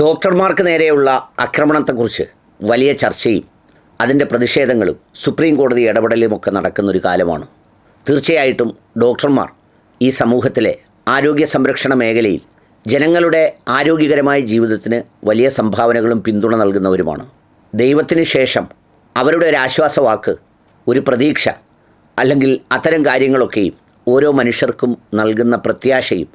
ഡോക്ടർമാർക്ക് നേരെയുള്ള ആക്രമണത്തെക്കുറിച്ച് വലിയ ചർച്ചയും അതിന്റെ പ്രതിഷേധങ്ങളും സുപ്രീം കോടതി ഇടപെടലുമൊക്കെ നടക്കുന്നൊരു കാലമാണ്. തീർച്ചയായിട്ടും ഡോക്ടർമാർ ഈ സമൂഹത്തിലെ ആരോഗ്യ സംരക്ഷണ മേഖലയിൽ ജനങ്ങളുടെ ആരോഗ്യകരമായ ജീവിതത്തിന് വലിയ സംഭാവനകളും പിന്തുണ നൽകുന്നവരുമാണ്. ദൈവത്തിന് ശേഷം അവരുടെ ഒരു ആശ്വാസവാക്ക് ഒരു പ്രതീക്ഷ അല്ലെങ്കിൽ അത്തരം കാര്യങ്ങളൊക്കെയും ഓരോ മനുഷ്യർക്കും നൽകുന്ന പ്രത്യാശയും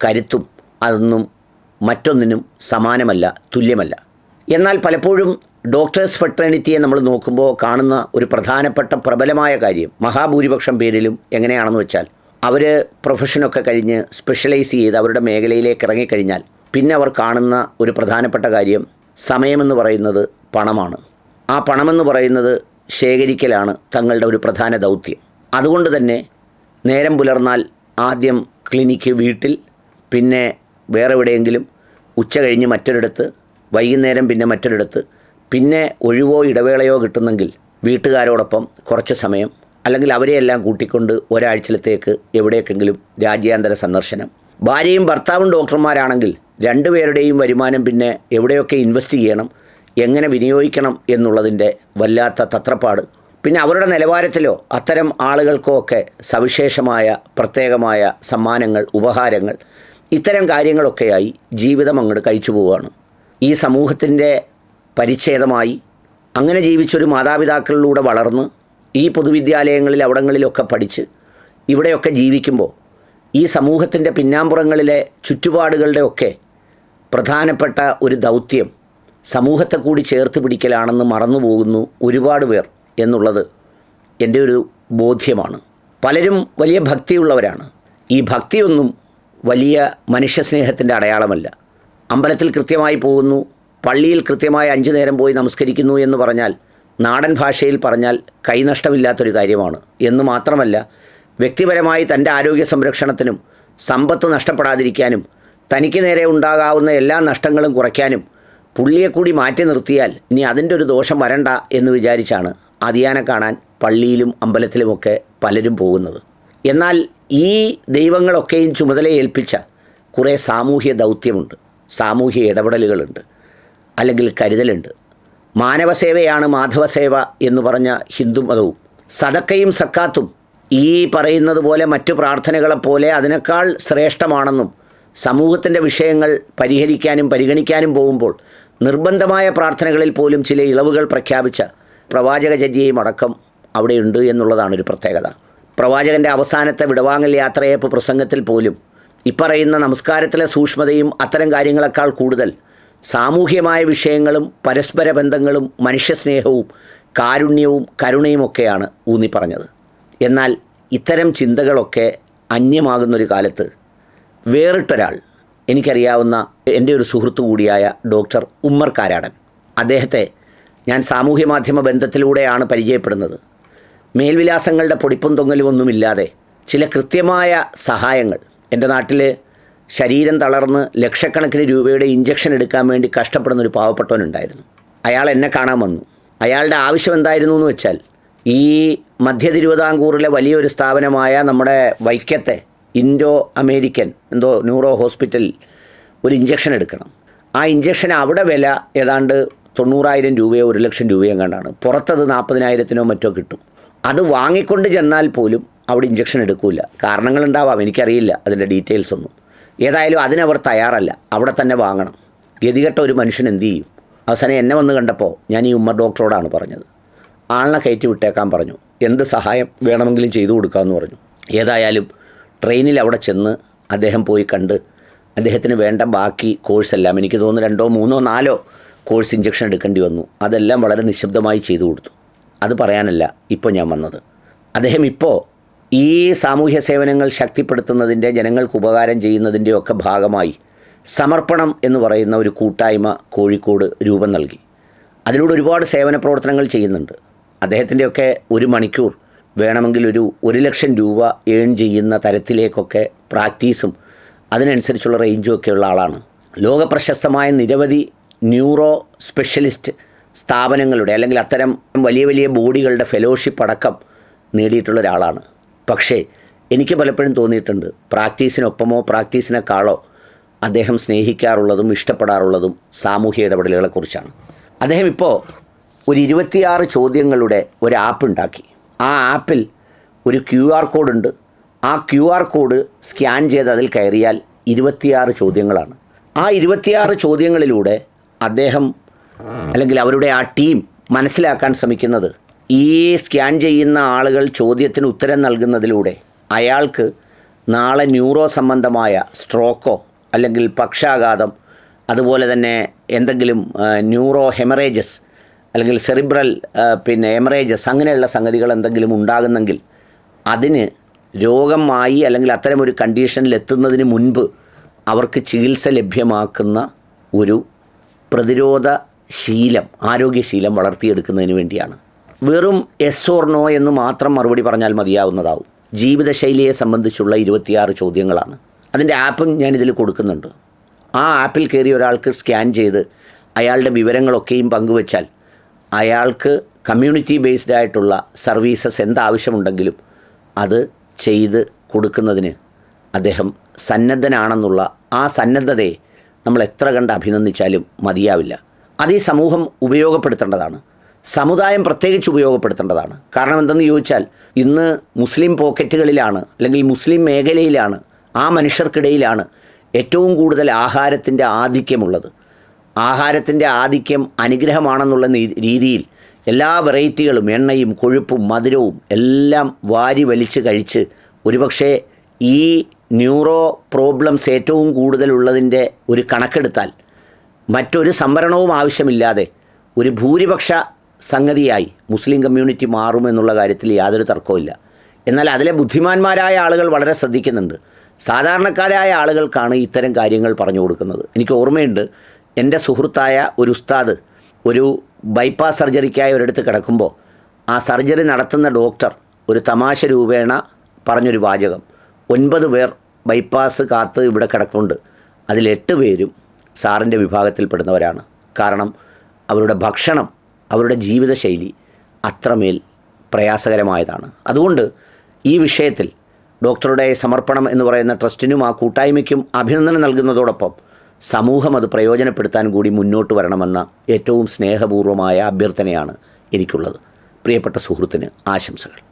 കരുത്തും അതൊന്നും മറ്റൊന്നിനും സമാനമല്ല തുല്യമല്ല. എന്നാൽ പലപ്പോഴും ഡോക്ടേഴ്സ് ഫെട്ടേണിറ്റിയെ നമ്മൾ നോക്കുമ്പോൾ കാണുന്ന ഒരു പ്രധാനപ്പെട്ട പ്രബലമായ കാര്യം മഹാഭൂരിപക്ഷം പേരിലും എങ്ങനെയാണെന്ന് വെച്ചാൽ അവർ പ്രൊഫഷനൊക്കെ കഴിഞ്ഞ് സ്പെഷ്യലൈസ് ചെയ്ത് അവരുടെ മേഖലയിലേക്ക് ഇറങ്ങിക്കഴിഞ്ഞാൽ പിന്നെ അവർ കാണുന്ന ഒരു പ്രധാനപ്പെട്ട കാര്യം സമയമെന്ന് പറയുന്നത് പണമാണ്. ആ പണമെന്ന് പറയുന്നത് ശേഖരിക്കലാണ് തങ്ങളുടെ ഒരു പ്രധാന ദൗത്യം. അതുകൊണ്ട് തന്നെ നേരം പുലർന്നാൽ ആദ്യം ക്ലിനിക്ക് വീട്ടിൽ പിന്നെ വേറെ എവിടെയെങ്കിലും ഉച്ച കഴിഞ്ഞ് മറ്റൊരിടത്ത് വൈകുന്നേരം പിന്നെ മറ്റൊരിടത്ത് പിന്നെ ഒഴിവോ ഇടവേളയോ കിട്ടുന്നെങ്കിൽ വീട്ടുകാരോടൊപ്പം കുറച്ച് സമയം അല്ലെങ്കിൽ അവരെയെല്ലാം കൂട്ടിക്കൊണ്ട് ഒരാഴ്ചയിലത്തേക്ക് എവിടേക്കെങ്കിലും രാജ്യാന്തര സന്ദർശനം. ഭാര്യയും ഭർത്താവും ഡോക്ടർമാരാണെങ്കിൽ രണ്ടുപേരുടെയും വരുമാനം പിന്നെ എവിടെയൊക്കെ ഇൻവെസ്റ്റ് ചെയ്യണം എങ്ങനെ വിനിയോഗിക്കണം എന്നുള്ളതിന്റെ വല്ലാത്ത തത്രപ്പാട്. പിന്നെ അവരുടെ നിലവാരത്തിലോ അത്തരം ആളുകൾക്കോ ഒക്കെ സവിശേഷമായ പ്രത്യേകമായ സമ്മാനങ്ങൾ ഉപഹാരങ്ങൾ ഇത്തരം കാര്യങ്ങളൊക്കെയായി ജീവിതം അങ്ങോട്ട് കഴിച്ചു പോവുകയാണ്. ഈ സമൂഹത്തിന്റെ പരിച്ഛേദമായി അങ്ങനെ ജീവിച്ചൊരു മാതാപിതാക്കളിലൂടെ വളർന്ന് ഈ പൊതുവിദ്യാലയങ്ങളിൽ അവിടങ്ങളിലൊക്കെ പഠിച്ച് ഇവിടെയൊക്കെ ജീവിക്കുമ്പോൾ ഈ സമൂഹത്തിന്റെ പിന്നാമ്പുറങ്ങളിലെ ചുറ്റുപാടുകളുടെ ഒക്കെ പ്രധാനപ്പെട്ട ഒരു ദൗത്യം സമൂഹത്തെ കൂടി ചേർത്ത് പിടിക്കലാണെന്ന് മറന്നു പോകുന്നു ഒരുപാട് പേർ എന്നുള്ളത് എന്റെ ഒരു ബോധ്യമാണ്. പലരും വലിയ ഭക്തിയുള്ളവരാണ്. ഈ ഭക്തിയൊന്നും വലിയ മനുഷ്യസ്നേഹത്തിന്റെ അടയാളമല്ല. അമ്പലത്തിൽ കൃത്യമായി പോകുന്നു പള്ളിയിൽ കൃത്യമായി അഞ്ചു നേരം പോയി നമസ്കരിക്കുന്നു എന്ന് പറഞ്ഞാൽ നാടൻ ഭാഷയിൽ പറഞ്ഞാൽ കൈനഷ്ടമില്ലാത്തൊരു കാര്യമാണ്. എന്ന് മാത്രമല്ല വ്യക്തിപരമായി തന്റെ ആരോഗ്യ സംരക്ഷണത്തിനും സമ്പത്ത് നഷ്ടപ്പെടാതിരിക്കാനും തനിക്ക് നേരെ ഉണ്ടാകാവുന്ന എല്ലാ നഷ്ടങ്ങളും കുറയ്ക്കാനും പുള്ളിയെ കൂടി മാറ്റി നിർത്തിയാൽ ഇനി അതിന്റെ ഒരു ദോഷം വരണ്ട എന്ന് വിചാരിച്ചാണ് അതിയാനെ കാണാൻ പള്ളിയിലും അമ്പലത്തിലുമൊക്കെ പലരും പോകുന്നത്. എന്നാൽ ഈ ദൈവങ്ങളൊക്കെയും ചുമതല ഏൽപ്പിച്ച കുറേ സാമൂഹ്യ ദൗത്യമുണ്ട് സാമൂഹ്യ ഇടപെടലുകളുണ്ട് അല്ലെങ്കിൽ കരുതലുണ്ട്. മാനവസേവയാണ് മാധവസേവ എന്ന് പറഞ്ഞ ഹിന്ദു മതവും സതക്കയും സക്കാത്തും ഈ പറയുന്നത് പോലെ മറ്റു പ്രാർത്ഥനകളെപ്പോലെ അതിനേക്കാൾ ശ്രേഷ്ഠമാണെന്നും സമൂഹത്തിന്റെ വിഷയങ്ങൾ പരിഹരിക്കാനും പരിഗണിക്കാനും പോകുമ്പോൾ നിർബന്ധമായ പ്രാർത്ഥനകളിൽ പോലും ചില ഇളവുകൾ പ്രഖ്യാപിച്ച പ്രവാചകചര്യയും അടക്കം അവിടെയുണ്ട് എന്നുള്ളതാണ് ഒരു പ്രത്യേകത. പ്രവാചകന്റെ അവസാനത്തെ വിടവാങ്ങൽ യാത്രയപ്പ് പ്രസംഗത്തിൽ പോലും ഇപ്പറയുന്ന നമസ്കാരത്തിലെ സൂക്ഷ്മതയും അത്തരം കാര്യങ്ങളെക്കാൾ കൂടുതൽ സാമൂഹ്യമായ വിഷയങ്ങളും പരസ്പര ബന്ധങ്ങളും മനുഷ്യസ്നേഹവും കാരുണ്യവും കരുണയുമൊക്കെയാണ് ഊന്നി പറഞ്ഞത്. എന്നാൽ ഇത്തരം ചിന്തകളൊക്കെ അന്യമാകുന്നൊരു കാലത്ത് വേറിട്ടൊരാൾ എനിക്കറിയാവുന്ന എന്റെ ഒരു സുഹൃത്തു കൂടിയായ ഡോക്ടർ ഉമ്മർ കാരാടൻ. അദ്ദേഹത്തെ ഞാൻ സാമൂഹ്യ മാധ്യമ ബന്ധത്തിലൂടെയാണ് പരിചയപ്പെടുന്നത്. മേൽവിലാസങ്ങളുടെ പൊടിപ്പും തൊങ്ങലും ഒന്നുമില്ലാതെ ചില കൃത്യമായ സഹായങ്ങൾ. എന്റെ നാട്ടിൽ ശരീരം തളർന്ന് ലക്ഷക്കണക്കിന് രൂപയുടെ ഇഞ്ചക്ഷൻ എടുക്കാൻ വേണ്ടി കഷ്ടപ്പെടുന്ന ഒരു പാവപ്പെട്ടവനുണ്ടായിരുന്നു അയാൾ എന്നെ കാണാൻ വന്നു. അയാളുടെ ആവശ്യം എന്തായിരുന്നു എന്ന് വെച്ചാൽ ഈ മധ്യ തിരുവിതാംകൂറിലെ വലിയൊരു സ്ഥാപനമായ നമ്മുടെ വൈക്കത്തെ ഇൻഡോ അമേരിക്കൻ എന്തോ ന്യൂറോ ഹോസ്പിറ്റലിൽ ഒരു ഇഞ്ചക്ഷൻ എടുക്കണം. ആ ഇഞ്ചക്ഷൻ അവിടെ വില ഏതാണ്ട് തൊണ്ണൂറായിരം രൂപയോ ഒരു ലക്ഷം രൂപയോ കണ്ടാണ് പുറത്തത് നാൽപ്പതിനായിരത്തിനോ മറ്റോ കിട്ടും. അത് വാങ്ങിക്കൊണ്ട് ചെന്നാൽ പോലും അവിടെ ഇഞ്ചക്ഷൻ എടുക്കില്ല കാരണങ്ങളുണ്ടാവാം എനിക്കറിയില്ല അതിന്റെ ഡീറ്റെയിൽസ് ഒന്നും. ഏതായാലും അതിനവർ തയ്യാറല്ല അവിടെ തന്നെ വാങ്ങണം. ഗതികെട്ട ഒരു മനുഷ്യൻ എന്ത് ചെയ്യും? അവസാനം എന്നെ വന്ന് കണ്ടപ്പോൾ ഞാൻ ഈ ഉമ്മർ ഡോക്ടറോടാണ് പറഞ്ഞത്. ആളിനെ കയറ്റി വിട്ടേക്കാൻ പറഞ്ഞു. എന്ത് സഹായം വേണമെങ്കിലും ചെയ്തു കൊടുക്കാമെന്ന് പറഞ്ഞു. ഏതായാലും ട്രെയിനിൽ അവിടെ ചെന്ന് അദ്ദേഹം പോയി കണ്ട് അദ്ദേഹത്തിന് വേണ്ട ബാക്കി കോഴ്സ് എല്ലാം എനിക്ക് തോന്നുന്നു രണ്ടോ മൂന്നോ നാലോ കോഴ്സ് ഇഞ്ചക്ഷൻ എടുക്കേണ്ടി വന്നു. അതെല്ലാം വളരെ നിശബ്ദമായി ചെയ്തു കൊടുത്തു. അത് പറയാനല്ല ഇപ്പോൾ ഞാൻ വന്നത്. അദ്ദേഹം ഇപ്പോൾ ഈ സാമൂഹ്യ സേവനങ്ങൾ ശക്തിപ്പെടുത്തുന്നതിന്റെ ജനങ്ങൾക്ക് ഉപകാരം ചെയ്യുന്നതിന്റെ ഒക്കെ ഭാഗമായി സമർപ്പണം എന്ന് പറയുന്ന ഒരു കൂട്ടായ്മ കോഴിക്കോട് രൂപം നൽകി. അതിലൂടെ ഒരുപാട് സേവന പ്രവർത്തനങ്ങൾ ചെയ്യുന്നുണ്ട്. അദ്ദേഹത്തിന്റെയൊക്കെ ഒരു മണിക്കൂർ വേണമെങ്കിൽ ഒരു ഒരു ലക്ഷം രൂപ ഏൺ ചെയ്യുന്ന തരത്തിലേക്കൊക്കെ പ്രാക്ടീസും അതിനനുസരിച്ചുള്ള റേഞ്ചും ഒക്കെയുള്ള ആളാണ്. ലോകപ്രശസ്തമായ നിരവധി ന്യൂറോ സ്പെഷ്യലിസ്റ്റ് സ്ഥാപനങ്ങളുടെ അല്ലെങ്കിൽ അത്തരം വലിയ വലിയ ബോഡികളുടെ ഫെലോഷിപ്പ് അടക്കം നേടിയിട്ടുള്ള ഒരാളാണ്. പക്ഷേ എനിക്ക് പലപ്പോഴും തോന്നിയിട്ടുണ്ട് പ്രാക്ടീസിനൊപ്പമോ പ്രാക്ടീസിനേക്കാളോ അദ്ദേഹം സ്നേഹിക്കാറുള്ളതും ഇഷ്ടപ്പെടാറുള്ളതും സാമൂഹ്യ ഇടപെടലുകളെക്കുറിച്ചാണ് അദ്ദേഹം ഇപ്പോൾ ഒരു ഇരുപത്തിയാറ് ചോദ്യങ്ങളുടെ ഒരു ആപ്പ് ഉണ്ടാക്കി. ആ ആപ്പിൽ ഒരു ക്യു ആർ കോഡ് ഉണ്ട്. ആ ക്യു ആർ കോഡ് സ്കാൻ ചെയ്ത് അതിൽ കയറിയാൽ ഇരുപത്തിയാറ് ചോദ്യങ്ങളാണ്. ആ ഇരുപത്തിയാറ് ചോദ്യങ്ങളിലൂടെ അദ്ദേഹം അല്ലെങ്കിൽ അവരുടെ ആ ടീം മനസ്സിലാക്കാൻ ശ്രമിക്കുന്നത് ഈ സ്കാൻ ചെയ്യുന്ന ആളുകൾ ചോദ്യത്തിന് ഉത്തരം നൽകുന്നതിലൂടെ അയാൾക്ക് നാളെ ന്യൂറോ സംബന്ധമായ സ്ട്രോക്കോ അല്ലെങ്കിൽ പക്ഷാഘാതം അതുപോലെ തന്നെ എന്തെങ്കിലും ന്യൂറോ ഹെമറേജസ് അല്ലെങ്കിൽ സെറിബ്രൽ പിന്നെ ഹെമറേജസ് അങ്ങനെയുള്ള സംഗതികൾ എന്തെങ്കിലും ഉണ്ടാകുന്നെങ്കിൽ അതിന് രോഗമായി അല്ലെങ്കിൽ അത്തരമൊരു കണ്ടീഷനിൽ എത്തുന്നതിന് മുൻപ് അവർക്ക് ചികിത്സ ലഭ്യമാക്കുന്ന ഒരു പ്രതിരോധ ശീലം ആരോഗ്യശീലം വളർത്തിയെടുക്കുന്നതിന് വേണ്ടിയാണ്. വെറും എസ് ഓർ നോ എന്ന് മാത്രം മറുപടി പറഞ്ഞാൽ മതിയാവുന്നതാവും. ജീവിതശൈലിയെ സംബന്ധിച്ചുള്ള ഇരുപത്തിയാറ് ചോദ്യങ്ങളാണ്. അതിന്റെ ആപ്പും ഞാൻ ഇതിൽ കൊടുക്കുന്നുണ്ട്. ആ ആപ്പിൽ കയറി ഒരാൾക്ക് സ്കാൻ ചെയ്ത് അയാളുടെ വിവരങ്ങളൊക്കെയും പങ്കുവച്ചാൽ അയാൾക്ക് കമ്മ്യൂണിറ്റി ബേസ്ഡ് ആയിട്ടുള്ള സർവീസസ് എന്താവശ്യമുണ്ടെങ്കിലും അത് ചെയ്ത് കൊടുക്കുന്നതിന് അദ്ദേഹം സന്നദ്ധനാണെന്നുള്ള ആ സന്നദ്ധതയെ നമ്മൾ എത്ര കണ്ട് അഭിനന്ദിച്ചാലും മതിയാവില്ല. അത് ഈ സമൂഹം ഉപയോഗപ്പെടുത്തേണ്ടതാണ്. സമുദായം പ്രത്യേകിച്ച് ഉപയോഗപ്പെടുത്തേണ്ടതാണ്. കാരണം എന്തെന്ന് ചോദിച്ചാൽ ഇന്ന് മുസ്ലിം പോക്കറ്റുകളിലാണ് അല്ലെങ്കിൽ മുസ്ലിം മേഖലയിലാണ് ആ മനുഷ്യർക്കിടയിലാണ് ഏറ്റവും കൂടുതൽ ആഹാരത്തിന്റെ ആധിക്യമുള്ളത്. ആഹാരത്തിന്റെ ആധിക്യം അനുഗ്രഹമാണെന്നുള്ള രീതിയിൽ എല്ലാ വെറൈറ്റികളും എണ്ണയും കൊഴുപ്പും മധുരവും എല്ലാം വാരി വലിച്ച് കഴിച്ച് ഒരുപക്ഷെ ഈ ന്യൂറോ പ്രോബ്ലംസ് ഏറ്റവും കൂടുതലുള്ളതിന്റെ ഒരു കണക്കെടുത്താൽ മറ്റൊരു സംവരണവും ആവശ്യമില്ലാതെ ഒരു ഭൂരിപക്ഷ സംഗതിയായി മുസ്ലിം കമ്മ്യൂണിറ്റി മാറുമെന്നുള്ള കാര്യത്തിൽ യാതൊരു തർക്കവുമില്ല എന്നാൽ അതിലെ ബുദ്ധിമാന്മാരായ ആളുകൾ വളരെ ശ്രദ്ധിക്കുന്നുണ്ട്. സാധാരണക്കാരായ ആളുകൾക്കാണ് ഇത്തരം കാര്യങ്ങൾ പറഞ്ഞു കൊടുക്കുന്നത്. എനിക്ക് ഓർമ്മയുണ്ട് എന്റെ സുഹൃത്തായ ഒരു ഉസ്താദ് ഒരു ബൈപ്പാസ് സർജറിക്കായി ഒരിടത്ത് കിടക്കുമ്പോൾ ആ സർജറി നടത്തുന്ന ഡോക്ടർ ഒരു തമാശ രൂപേണ പറഞ്ഞൊരു വാചകം. ഒൻപത് പേർ ബൈപ്പാസ് കാത്ത് ഇവിടെ കിടക്കുന്നുണ്ട് അതിൽ എട്ട് പേരും സാറിന്റെ വിഭാഗത്തിൽപ്പെടുന്നവരാണ്. കാരണം അവരുടെ ഭക്ഷണം അവരുടെ ജീവിതശൈലി അത്രമേൽ പ്രയാസകരമായതാണ്. അതുകൊണ്ട് ഈ വിഷയത്തിൽ ഡോക്ടറുടെ സമർപ്പണം എന്ന് പറയുന്ന ട്രസ്റ്റിനും ആ കൂട്ടായ്മയ്ക്കും അഭിനന്ദനം നൽകുന്നതോടൊപ്പം സമൂഹം അത് പ്രയോജനപ്പെടുത്താൻ കൂടി മുന്നോട്ട് വരണമെന്ന ഏറ്റവും സ്നേഹപൂർവമായ അഭ്യർത്ഥനയാണ് എനിക്കുള്ളത്. പ്രിയപ്പെട്ട സുഹൃത്തിന് ആശംസകൾ.